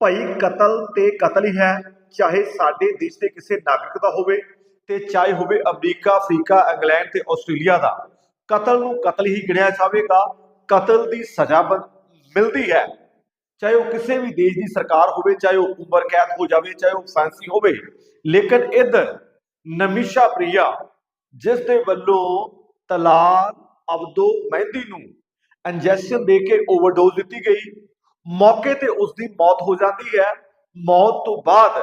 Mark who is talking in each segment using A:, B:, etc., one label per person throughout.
A: ਭਾਈ ਕਤਲ ਤੇ ਕਤਲ ਹੀ ਹੈ, ਚਾਹੇ ਸਾਡੇ ਦੇਸ਼ ਦੇ ਕਿਸੇ ਨਾਗਰਿਕ ਦਾ ਹੋਵੇ ਤੇ ਚਾਹੇ ਹੋਵੇ ਅਮਰੀਕਾ, ਅਫਰੀਕਾ, ਇੰਗਲੈਂਡ ਤੇ ਆਸਟ੍ਰੇਲੀਆ ਦਾ। ਕਤਲ ਨੂੰ ਕਤਲ ਹੀ ਗਿਣਿਆ ਜਾਵੇਗਾ, ਕਤਲ ਦੀ ਸਜ਼ਾ ਮਿਲਦੀ ਹੈ। ਚਾਹੇ ਉਹ ਕਿਸੇ ਵੀ ਦੇਸ਼ ਦੀ ਸਰਕਾਰ ਹੋਵੇ, ਚਾਹੇ ਉਹ ਉਮਰ ਕੈਦ ਹੋ ਜਾਵੇ, ਚਾਹੇ ਉਹ ਫਾਂਸੀ ਹੋਵੇ, ਲੇਕਿਨ ਇਧਰ ਨਮਿਸ਼ਾ ਪ੍ਰਿਆ, ਜਿਸ ਦੇ ਵੱਲੋਂ ਤਲਾਲ ਅਬਦੋ ਮਹਿੰਦੀ ਨੂੰ ਇੰਜੈਕਸ਼ਨ ਦੇ ਕੇ ਓਵਰਡੋਜ਼ ਦਿੱਤੀ ਗਈ ਮੌਕੇ ਤੇ ਉਸ ਦੀ ਮੌਤ ਹੋ ਜਾਂਦੀ ਹੈ ਮੌਤ ਤੋਂ ਬਾਅਦ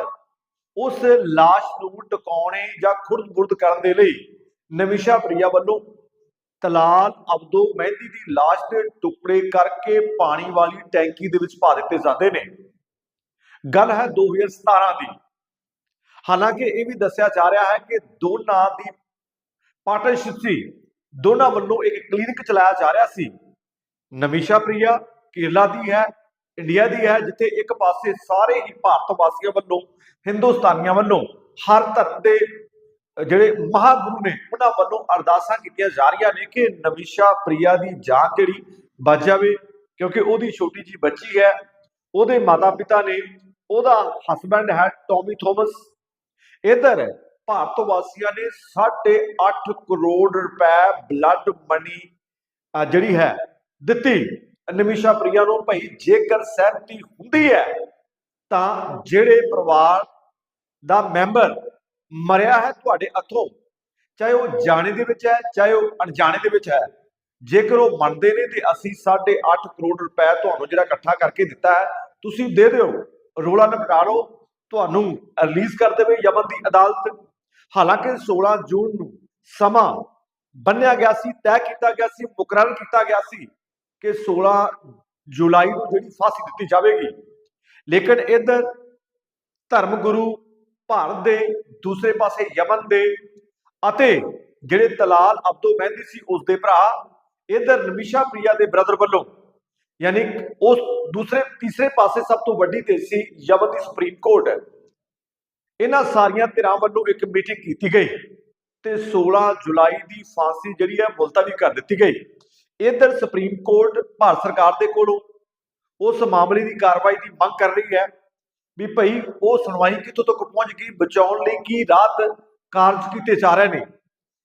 A: ਉਸ লাশ ਨੂੰ ਟਿਕਾਉਣੇ ਜਾਂ ਖੁਰਦ-ਬੁਰਦ ਕਰਨ ਦੇ ਲਈ ਨਮਿਸ਼ਾ ਪ੍ਰਿਆ ਵੱਲੋਂ ਤਲਾਲ ਅਬਦੋ ਮਹਿੰਦੀ ਦੀ লাশ ਦੇ ਟੁਕੜੇ ਕਰਕੇ ਪਾਣੀ ਵਾਲੀ ਟੈਂਕੀ ਦੇ ਵਿੱਚ ਪਾ ਦਿੱਤੇ ਜਾਂਦੇ ਨੇ ਗੱਲ ਹੈ 2017 ਦੀ ਹਾਲਾਂਕਿ ਇਹ ਵੀ ਦੱਸਿਆ ਜਾ ਰਿਹਾ ਹੈ ਕਿ ਦੋਨਾਂ ਦੀ ਪਾਰਟਨਰਸ਼ਿਪ ਸੀ ਦੋਨਾਂ ਵੱਲੋਂ ਇੱਕ ਕਲੀਨਿਕ ਚਲਾਇਆ ਜਾ ਰਿਹਾ ਸੀ ਨਮਿਸ਼ਾ ਪ੍ਰਿਆ ਕੇਰਲਾ ਦੀ ਹੈ ਇੰਡੀਆ ਦੀ ਹੈ, ਜਿੱਥੇ ਇੱਕ ਪਾਸੇ ਸਾਰੇ ਹੀ ਭਾਰਤ ਵਾਸੀਆਂ ਵੱਲੋਂ, ਹਿੰਦੁਸਤਾਨੀਆਂ ਵੱਲੋਂ ਹਰ ਧਰਮ ਦੇ ਜਿਹੜੇ ਮਹਾਗੁਰੂ ਨੇ, ਉਹਨਾਂ ਵੱਲੋਂ ਅਰਦਾਸਾਂ ਕੀਤੀਆਂ ਜਾ ਰਹੀਆਂ ਨੇ ਕਿ ਨਵੀਸ਼ਾ ਪ੍ਰਿਆ ਦੀ ਜਾਨ ਜਿਹੜੀ ਬਚ ਜਾਵੇ, ਕਿਉਂਕਿ ਉਹਦੀ ਛੋਟੀ ਜੀ ਬੱਚੀ ਹੈ, ਉਹਦੇ ਮਾਤਾ-ਪਿਤਾ ਨੇ, ਉਹਦਾ ਹਸਬੰਡ ਹੈ ਟੌਮੀ ਥੋਮਸ। ਇਧਰ ਭਾਰਤ ਵਾਸੀਆਂ ਨੇ 8.5 ਕਰੋੜ ਰੁਪਏ ਬਲੱਡ ਮਨੀ ਜਿਹੜੀ ਹੈ, ਦਿੱਤੀ। ਨਮਿਸ਼ਾ ਪ੍ਰਿਆ ਨੂੰ ਭਾਈ ਜੇਕਰ ਸਹਿਮਤੀ ਹੁੰਦੀ ਹੈ, ਤਾਂ ਜਿਹੜੇ ਪਰਿਵਾਰ ਦਾ ਮੈਂਬਰ ਮਰਿਆ ਹੈ ਤੁਹਾਡੇ ਹੱਥੋਂ, ਚਾਹੇ ਉਹ ਜਾਣੇ ਦੇ ਵਿੱਚ ਹੈ, ਚਾਹੇ ਉਹ ਅਣਜਾਣੇ ਦੇ ਵਿੱਚ ਹੈ, ਜੇਕਰ ਉਹ ਮੰਨਦੇ ਨੇ ਤੇ ਅਸੀਂ 8.5 ਕਰੋੜ ਰੁਪਏ ਤੁਹਾਨੂੰ ਜਿਹੜਾ ਇਕੱਠਾ ਕਰਕੇ ਦਿੱਤਾ ਹੈ, ਤੁਸੀਂ ਦੇ ਦਿਓ, ਰੋਲਾ ਨਿਪਟਾ ਲਓ, ਤੁਹਾਨੂੰ ਰਿਲੀਜ਼ ਕਰ ਦੇਵੇ ਯਮਨ ਦੀ ਅਦਾਲਤ। ਹਾਲਾਂਕਿ 16 ਜੂਨ ਨੂੰ ਸਮਾਂ ਬੰਨਿਆ ਗਿਆ ਸੀ, ਤੈਅ ਕੀਤਾ ਗਿਆ ਸੀ, ਮੁਕਰਰ ਕੀਤਾ ਗਿਆ ਸੀ ਕਿ 16 ਜੁਲਾਈ ਨੂੰ ਜਿਹੜੀ ਫਾਂਸੀ ਦਿੱਤੀ ਜਾਵੇਗੀ। ਲੇਕਿਨ ਇਧਰ ਧਰਮ ਗੁਰੂ ਭਾਰਤ ਦੇ ਦੂਸਰੇ ਪਾਸੇ ਯਮਨ ਦੇ ਅਤੇ ਜਿਹੜੇ ਤਲਾਲ ਅਬਦੋ ਮਹਿੰਦੀ ਸੀ ਉਸ ਦੇ ਭਰਾ, ਇਧਰ ਨਮਿਸ਼ਾ ਪ੍ਰਿਆ ਦੇ ਬ੍ਰਦਰ ਵੱਲੋਂ, ਯਾਨੀ ਉਸ ਦੂਸਰੇ, ਤੀਸਰੇ ਪਾਸੇ ਸਭ ਤੋਂ ਵੱਡੀ ਤੇ ਸੀ ਯਮਨ ਦੀ ਸੁਪਰੀਮ ਕੋਰਟ। ਇਹਨਾਂ ਸਾਰੀਆਂ ਧਿਰਾਂ ਵੱਲੋਂ ਇੱਕ ਮੀਟਿੰਗ ਕੀਤੀ ਗਈ ਤੇ 16 ਜੁਲਾਈ ਦੀ ਫਾਂਸੀ ਜਿਹੜੀ ਹੈ ਮੁਲਤਵੀ ਕਰ ਦਿੱਤੀ ਗਈ। ਇਧਰ ਸੁਪਰੀਮ ਕੋਰਟ ਭਾਰਤ ਸਰਕਾਰ ਦੇ ਕੋਲੋਂ ਉਸ ਮਾਮਲੇ ਦੀ ਕਾਰਵਾਈ ਦੀ ਮੰਗ ਕਰ ਰਹੀ ਹੈ ਵੀ ਭਈ ਉਹ ਸੁਣਵਾਈ ਕਿੱਥੋਂ ਤੱਕ ਪਹੁੰਚ ਗਈ, ਬਚਾਉਣ ਲਈ ਕੀ ਰਾਤ ਕਾਰਜ ਕੀਤੇ ਜਾ ਰਹੇ ਨੇ।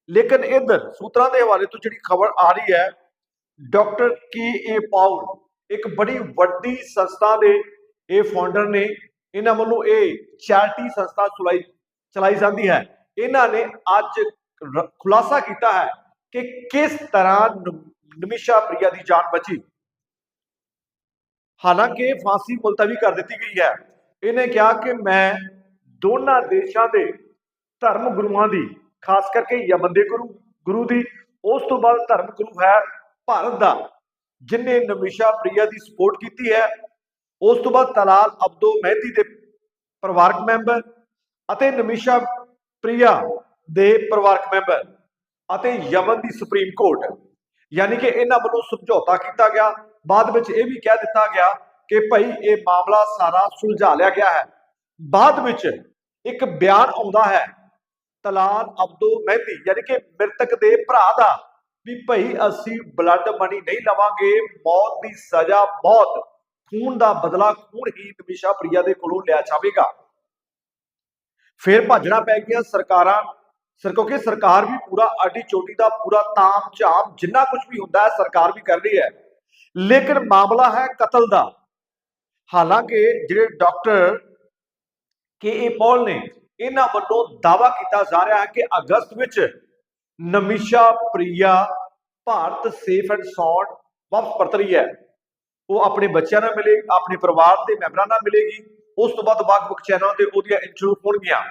A: ਲੇਕਿਨ ਇਧਰ ਸੂਤਰਾਂ ਦੇ ਹਵਾਲੇ ਤੋਂ ਜਿਹੜੀ ਖਬਰ ਆ ਰਹੀ ਹੈ, ਡਾਕਟਰ ਕੇ ਏ ਪਾਉਲ, ਇੱਕ ਬੜੀ ਵੱਡੀ ਸੰਸਥਾ ਦੇ ਇਹ ਫਾਊਂਡਰ ਨੇ, ਇਹਨਾਂ ਵੱਲੋਂ ਇਹ ਚੈਰਿਟੀ ਸੰਸਥਾ ਚਲਾਈ ਚਲਾਈ ਜਾਂਦੀ ਹੈ। ਇਹਨਾਂ ਨੇ ਅੱਜ ਖੁਲਾਸਾ ਕੀਤਾ ਹੈ ਕਿ ਕਿਸ ਤਰ੍ਹਾਂ ਨਮਿਸ਼ਾ ਪ੍ਰਿਆ ਦੀ ਜਾਨ ਬਚੀ। ਹਾਲਾਂਕਿ ਫਾਂਸੀ ਮੁਲਤਵੀ ਕਰ ਦਿੱਤੀ ਗਈ ਹੈ। ਇਹਨੇ ਕਿਹਾ ਕਿ ਮੈਂ ਦੋਨਾਂ ਦੇਸ਼ਾਂ ਦੇ ਧਰਮ ਗੁਰੂਆਂ ਦੀ, ਖਾਸ ਕਰਕੇ ਯਮਨ ਦੇ ਗੁਰੂ ਗੁਰੂ ਦੀ, ਉਸ ਤੋਂ ਬਾਅਦ ਧਰਮ ਗੁਰੂ ਹੈ ਭਾਰਤ ਦਾ, ਜਿਨੇ ਨਮਿਸ਼ਾ ਪ੍ਰਿਆ ਦੀ ਸਪੋਰਟ ਕੀਤੀ ਹੈ। ਉਸ ਤੋਂ ਬਾਅਦ ਤਲਾਲ ਅਬਦੋ ਮਹਿਦੀ ਦੇ ਪਰਿਵਾਰਕ ਮੈਂਬਰ ਅਤੇ ਨਮਿਸ਼ਾ ਪ੍ਰਿਆ ਦੇ ਪਰਿਵਾਰਕ ਮੈਂਬਰ ਅਤੇ ਯਮਨ ਦੀ ਸੁਪਰੀਮ ਕੋਰਟ। ਯਾਨੀ ਕਿ ਇਹਨਾਂ ਵੱਲੋਂ ਸਮਝੌਤਾ ਕੀਤਾ ਗਿਆ। ਬਾਅਦ ਵਿੱਚ ਇਹ ਵੀ ਕਹਿ ਦਿੱਤਾ ਗਿਆ ਕਿ ਭਾਈ ਇਹ ਮਾਮਲਾ ਸਾਰਾ ਸੁਲਝਾ ਲਿਆ ਗਿਆ ਹੈ। ਬਾਅਦ ਵਿੱਚ ਇੱਕ ਬਿਆਨ ਆਉਂਦਾ ਹੈ ਤਲਾਲ ਅਬਦੋ ਮਹਿਦੀ, ਯਾਨੀ ਕਿ ਮ੍ਰਿਤਕ ਦੇ ਭਰਾ ਦਾ, ਵੀ ਭਾਈ ਅਸੀਂ ਬਲੱਡ ਮਨੀ ਨਹੀਂ ਲਵਾਂਗੇ, ਮੌਤ ਦੀ ਸਜ਼ਾ ਮੌਤ ਖੂਨ ਦਾ ਬਦਲਾ ਖੂਨ ਹੀ ਨਮਿਸ਼ਾ ਪ੍ਰਿਆ ਦੇ ਕੋਲੋਂ ਲਿਆ ਜਾਵੇਗਾ। ਫਿਰ ਭੱਜਣਾ ਪੈ ਗਿਆ ਸਰਕਾਰਾਂ ਸਰ, ਕਿਉਂਕਿ ਸਰਕਾਰ ਵੀ ਪੂਰਾ ਆਡੀ ਚੋਟੀ ਦਾ ਪੂਰਾ ਤਾਮ ਝਾਮ ਜਿੰਨਾ ਕੁਝ ਵੀ ਹੁੰਦਾ ਹੈ, ਸਰਕਾਰ ਵੀ ਕਰ ਰਹੀ ਹੈ। ਲੇਕਿਨ ਮਾਮਲਾ ਹੈ ਕਤਲ ਦਾ। ਹਾਲਾਂਕਿ ਜਿਹੜੇ ਡਾਕਟਰ ਕੇ ਏ ਪੌਲ ਨੇ, ਇਹਨਾਂ ਵੱਲੋਂ ਦਾਵਾ ਕੀਤਾ ਜਾ ਰਿਹਾ ਹੈ ਕਿ ਅਗਸਤ ਵਿੱਚ Nimisha, Priya Bharat safe and sound ਵਾਪਸ ਪਰਤ ਰਹੀ ਹੈ। ਉਹ ਆਪਣੇ ਬੱਚਿਆਂ ਨਾਲ ਮਿਲੇ ਆਪਣੇ ਪਰਿਵਾਰ ਦੇ ਮੈਂਬਰਾਂ ਨਾਲ ਮਿਲੇਗੀ। ਉਸ ਤੋਂ ਬਾਅਦ ਵੱਖ-ਵੱਖ ਚੈਨਲਾਂ ਤੇ ਉਹਦੀਆਂ ਇੰਟਰਵਿਊ ਹੋਣਗੀਆਂ।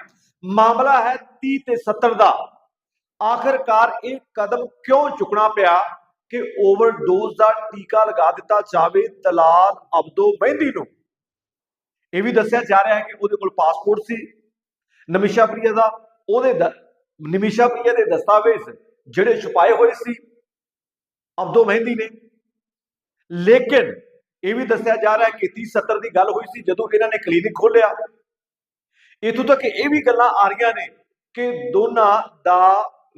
A: ਮਾਮਲਾ ਹੈ 30 ਤੇ 70 ਦਾ। ਆਖਰਕਾਰ ਇਹ ਕਦਮ ਕਿਉਂ ਚੁੱਕਣਾ ਪਿਆ ਕਿ ਓਵਰਡੋਜ਼ ਦਾ ਟੀਕਾ ਲਗਾ ਦਿੱਤਾ ਜਾਵੇ ਤਲਾਲ ਅਬਦੋ ਮਹਿੰਦੀ ਨੂੰ? ਇਹ ਵੀ ਦੱਸਿਆ ਜਾ ਰਿਹਾ ਹੈ ਕਿ ਉਹਦੇ ਕੋਲ ਪਾਸਪੋਰਟ ਸੀ, ਨਮਿਸ਼ਾ ਪ੍ਰਿਆ ਦਾ, ਉਹਦੇ ਦ- ਨਮਿਸ਼ਾ ਪ੍ਰਿਆ ਦੇ ਦਸਤਾਵੇਜ਼ ਜਿਹੜੇ ਛੁਪਾਏ ਹੋਏ ਸੀ, ਅਬਦੋ ਮਹਿੰਦੀ ਨੇ। ਲੇਕਿਨ ਇਹ ਵੀ ਦੱਸਿਆ ਜਾ ਰਿਹਾ ਹੈ ਕਿ 30 70 ਦੀ ਗੱਲ ਹੋਈ ਸੀ ਜਦੋਂ ਇਹਨਾਂ ਨੇ ਕਲੀਨਿਕ ਖੋਲਿਆ ਇਥੋਂ ਤੱਕ ਇਹ ਵੀ ਗੱਲਾਂ ਆ ਰਹੀਆਂ ਨੇ ਕਿ ਦੋਨਾਂ ਦਾ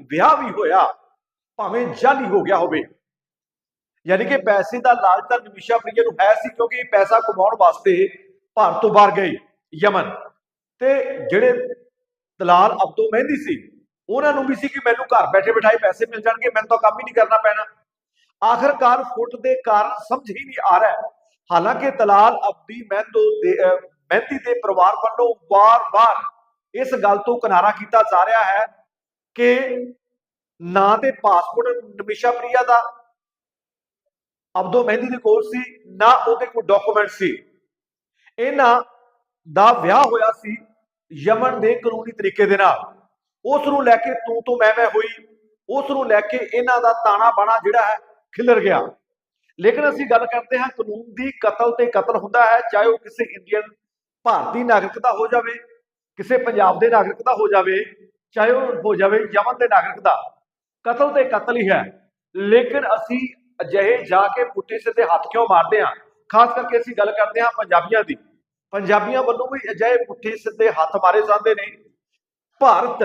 A: ਵਿਆਹ ਵੀ ਹੋਇਆ, ਭਾਵੇਂ ਜਾਲੀ ਹੋ ਗਿਆ ਹੋਵੇ। ਯਾਨੀ ਕਿ ਪੈਸੇ ਦਾ ਲਾਲਚ ਤਾਂ ਨਿਮਿਸ਼ਾ ਪ੍ਰਿਆ ਨੂੰ ਹੈ ਸੀ ਕਿਉਂਕਿ ਇਹ ਪੈਸਾ ਕਮਾਉਣ ਵਾਸਤੇ ਭਾਰਤ ਤੋਂ ਬਾਹਰ ਗਏ, ਯਮਨ। ਤੇ ਜਿਹੜੇ ਦਲਾਲ ਅਬਦੋ ਮਹਿੰਦੀ ਸੀ, ਉਹਨਾਂ ਨੂੰ ਵੀ ਸੀ ਕਿ ਮੈਨੂੰ ਘਰ ਬੈਠੇ ਬਿਠਾਏ ਪੈਸੇ ਮਿਲ ਜਾਣਗੇ, ਮੈਨੂੰ ਤਾਂ ਕੰਮ ਹੀ ਨਹੀਂ ਕਰਨਾ ਪੈਣਾ। ਆਖਰਕਾਰ ਫੁੱਟ ਦੇ ਕਾਰਨ ਸਮਝ ਹੀ ਨਹੀਂ ਆ ਰਿਹਾ। ਹਾਲਾਂਕਿ ਦਲਾਲ ਅਬਦੀ ਮਹਿੰਦੋ ਦੇ ਮਹਿੰਦੀ ਦੇ ਪਰਿਵਾਰ ਵੱਲੋਂ ਵਾਰ-ਵਾਰ ਇਸ ਗੱਲ ਤੋਂ ਕਿਨਾਰਾ ਕੀਤਾ ਜਾ ਰਿਹਾ ਹੈ ਕਿ ਨਾ ਤੇ ਪਾਸਪੋਰਟ ਨਮਿਸ਼ਾ ਪ੍ਰਿਆ ਦਾ ਅਬਦੋ ਮਹਿੰਦੀ ਦੇ ਕੋਲ ਸੀ, ਨਾ ਉਹਦੇ ਕੋਲ ਡਾਕੂਮੈਂਟ ਸੀ। ਇਹਨਾਂ ਦਾ ਵਿਆਹ ਹੋਇਆ ਸੀ ਯਮਨ ਦੇ ਕਾਨੂੰਨੀ ਤਰੀਕੇ ਦੇ ਨਾਲ। ਉਸ ਨੂੰ ਲੈ ਕੇ ਤੂੰ ਤੋਂ ਮੈਂ ਮੈਂ ਹੋਈ, ਉਸ ਨੂੰ ਲੈ ਕੇ ਇਹਨਾਂ ਦਾ ਤਾਣਾ ਬਾਣਾ ਜਿਹੜਾ ਹੈ ਖਿਲਰ ਗਿਆ। ਲੇਕਿਨ ਅਸੀਂ ਗੱਲ ਕਰਦੇ ਹਾਂ ਕਾਨੂੰਨ ਦੀ ਕਤਲ ਤੇ ਕਤਲ ਹੁੰਦਾ ਹੈ, ਚਾਹੇ ਉਹ ਕਿਸੇ ਇੰਡੀਅਨ ਭਾਰਤੀ ਨਾਗਰਿਕ ਦਾ ਹੋ ਜਾਵੇ, ਕਿਸੇ ਪੰਜਾਬ ਦੇ ਨਾਗਰਿਕ ਦਾ ਹੋ ਜਾਵੇ, ਚਾਹੇ ਉਹ ਹੋ ਜਾਵੇ ਯਮਨ ਦੇ ਨਾਗਰਿਕ ਦਾ, ਕਤਲ ਤੇ ਕਤਲ ਹੀ ਹੈ। ਲੇਕਿਨ ਅਸੀਂ ਅਜਿਹੇ ਜਾ ਕੇ ਪੁੱਠੇ ਸਿੱਧੇ ਹੱਥ ਕਿਉਂ ਮਾਰਦੇ ਹਾਂ? ਖਾਸ ਕਰਕੇ ਅਸੀਂ ਗੱਲ ਕਰਦੇ ਹਾਂ ਪੰਜਾਬੀਆਂ ਦੀ। ਪੰਜਾਬੀਆਂ ਵੱਲੋਂ ਵੀ ਅਜਿਹੇ ਪੁੱਠੇ ਸਿੱਧੇ ਹੱਥ ਮਾਰੇ ਜਾਂਦੇ ਨੇ। ਭਾਰਤ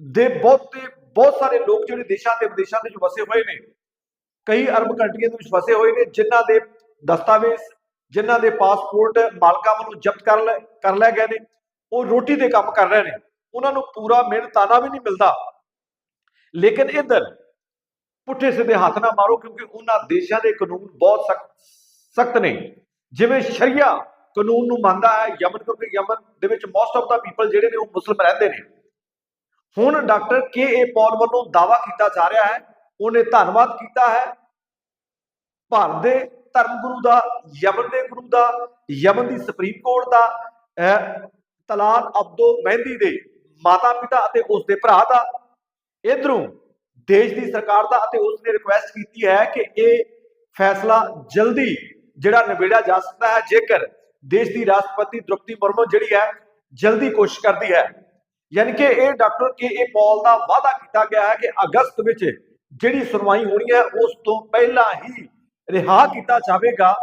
A: ਦੇ ਬਹੁਤੇ, ਬਹੁਤ ਸਾਰੇ ਲੋਕ ਜਿਹੜੇ ਦੇਸ਼ਾਂ ਤੇ ਵਿਦੇਸ਼ਾਂ ਦੇ ਵਿੱਚ ਵਸੇ ਹੋਏ ਨੇ, ਕਈ ਅਰਬ ਕੰਟਰੀਆਂ ਦੇ ਵਿੱਚ ਵਸੇ ਹੋਏ ਨੇ, ਜਿਨ੍ਹਾਂ ਦੇ ਦਸਤਾਵੇਜ਼ ਜਿਨ੍ਹਾਂ ਦੇ ਪਾਸਪੋਰਟ ਮਾਲਕਾਂ ਵੱਲੋਂ ਜ਼ਬਤ ਕਰ ਲੈ ਕਰ ਲਏ ਗਏ ਨੇ, ਉਹ ਰੋਟੀ ਦੇ ਕੰਮ ਕਰ ਰਹੇ ਨੇ। ਉਹਨਾਂ ਨੂੰ ਪੂਰਾ ਮਿਹਨਤਾਨਾ ਵੀ ਨਹੀਂ ਮਿਲਦਾ। ਲੇਕਿਨ ਇੱਧਰ ਪੁੱਠੇ ਸਿੱਧੇ ਹੱਥ ਨਾ ਮਾਰੋ, ਕਿਉਂਕਿ ਉਹਨਾਂ ਦੇਸ਼ਾਂ ਦੇ ਕਾਨੂੰਨ ਬਹੁਤ ਸਖਤ ਸਖਤ ਨੇ। ਜਿਵੇਂ ਸ਼ਰੀਆ ਕਾਨੂੰਨ ਨੂੰ ਮੰਨਦਾ ਹੈ, ਯਮਨ ਕਿਉਂਕਿ ਯਮਨ ਦੇ ਵਿੱਚ ਮੋਸਟ ਆਫ ਦਾ ਪੀਪਲ ਜਿਹੜੇ ਨੇ ਉਹ ਮੁਸਲਮ ਰਹਿੰਦੇ ਨੇ। ਹੁਣ ਡਾਕਟਰ ਕੇ ਏ ਪੌਲ ਵੱਲੋਂ ਦਾਵਾ ਕੀਤਾ ਜਾ ਰਿਹਾ ਹੈ, ਉਹਨੇ ਧੰਨਵਾਦ ਕੀਤਾ ਹੈ। ਭਾਰਤ ਦੇ ਧਰਮ ਗੁਰੂ ਦਾ ਯਮਨ ਦੇ ਗੁਰੂ ਦਾ ਯਮਨ ਦੀ ਸੁਪਰੀਮ ਕੋਰਟ ਦਾ ਅਹ, ਤਲਾਲ ਅਬਦੋ ਮਹਿੰਦੀ ਦੇ ਮਾਤਾ ਪਿਤਾ ਅਤੇ ਉਸ ਦੇ ਭਰਾ ਦਾ। ਇਧਰੋਂ ਦੇਸ਼ ਦੀ ਸਰਕਾਰ ਦਾ ਅਤੇ ਉਸ ਨੇ ਰਿਕੁਐਸਟ ਕੀਤੀ ਹੈ ਕਿ ਇਹ ਫੈਸਲਾ ਜਲਦੀ ਜਿਹੜਾ ਨਿਬੇੜਿਆ ਜਾ ਸਕਦਾ ਹੈ ਜੇਕਰ ਦੇਸ਼ ਦੀ ਰਾਸ਼ਟਰਪਤੀ ਦ੍ਰੋਪਦੀ ਮੁਰਮੂ ਜਿਹੜੀ ਹੈ ਜਲਦੀ ਕੋਸ਼ਿਸ਼ ਕਰਦੀ ਹੈ। ਯਾਨੀ ਕਿ ਇਹ ਡਾਕਟਰ ਕੇ ਏ ਪੌਲ ਦਾ ਵਾਅਦਾ ਕੀਤਾ ਗਿਆ ਹੈ ਕਿ ਅਗਸਤ ਵਿੱਚ ਜਿਹੜੀ ਸੁਣਵਾਈ ਹੋਣੀ ਹੈ ਉਸ ਤੋਂ ਪਹਿਲਾਂ ਹੀ ਰਿਹਾ ਕੀਤਾ ਜਾਵੇਗਾ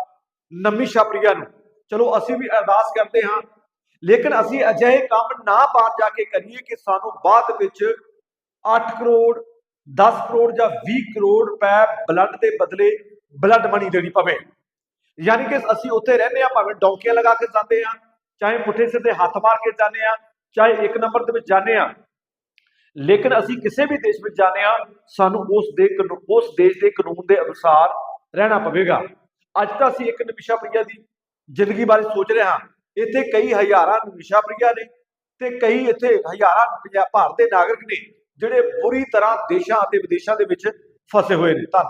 A: ਨਮੀ ਸ਼ਾਪਰੀਆ ਨੂੰ। ਚਲੋ, ਅਸੀਂ ਵੀ ਅਰਦਾਸ ਕਰਦੇ ਹਾਂ। ਲੇਕਿਨ ਅਸੀਂ ਅਜਿਹੇ ਕੰਮ ਨਾ ਬਾਹਰ ਜਾ ਕੇ ਕਰੀਏ ਕਿ ਸਾਨੂੰ ਬਾਅਦ ਵਿੱਚ 8 ਕਰੋੜ 10 ਕਰੋੜ ਜਾਂ 20 ਕਰੋੜ ਰੁਪਏ ਬਲੱਡ ਦੇ ਬਦਲੇ ਬਲੱਡ ਮਨੀ ਦੇਣੀ ਪਵੇ। ਯਾਨੀ ਕਿ ਅਸੀਂ ਉੱਥੇ ਰਹਿੰਦੇ ਆ ਭਾਵੇਂ ਡੌਂਕੀਆਂ ਲਗਾ ਕੇ ਜਾਂਦੇ ਆ ਚਾਹੇ ਪੁੱਠੇ ਸਿੱਧੇ ਹੱਥ ਮਾਰ ਕੇ ਜਾਂਦੇ ਆ ਚਾਹੇ ਇੱਕ ਨੰਬਰ ਦੇ ਵਿੱਚ ਜਾਂਦੇ ਆ ਲੇਕਿਨ ਅਸੀਂ ਕਿਸੇ ਵੀ ਦੇਸ਼ ਵਿੱਚ ਜਾਂਦੇ ਆ ਸਾਨੂੰ ਉਸ ਦੇ ਕਾਨੂ- ਉਸ ਦੇਸ਼ ਦੇ ਕਾਨੂੰਨ ਦੇ ਅਨੁਸਾਰ ਰਹਿਣਾ ਪਵੇਗਾ। ਅੱਜ ਤਾਂ ਅਸੀਂ ਇੱਕ ਨਿਮਿਸ਼ਾ ਪ੍ਰਿਆ ਦੀ ਜ਼ਿੰਦਗੀ ਬਾਰੇ ਸੋਚ ਰਹੇ ਹਾਂ। ਇੱਥੇ ਕਈ ਹਜ਼ਾਰਾਂ ਨਿਮਿਸ਼ਾ ਪ੍ਰਿਆ ਨੇ ਤੇ ਕਈ ਇੱਥੇ ਹਜ਼ਾਰਾਂ ਪੰਜਾਬ ਭਾਰਤ ਦੇ ਨਾਗਰਿਕ ਨੇ, ਜਿਹੜੇ ਬੁਰੀ ਤਰ੍ਹਾਂ ਦੇਸ਼ਾਂ ਅਤੇ ਵਿਦੇਸ਼ਾਂ ਦੇ ਵਿੱਚ ਫਸੇ ਹੋਏ ਨੇ। ਧੰਨਵਾਦ।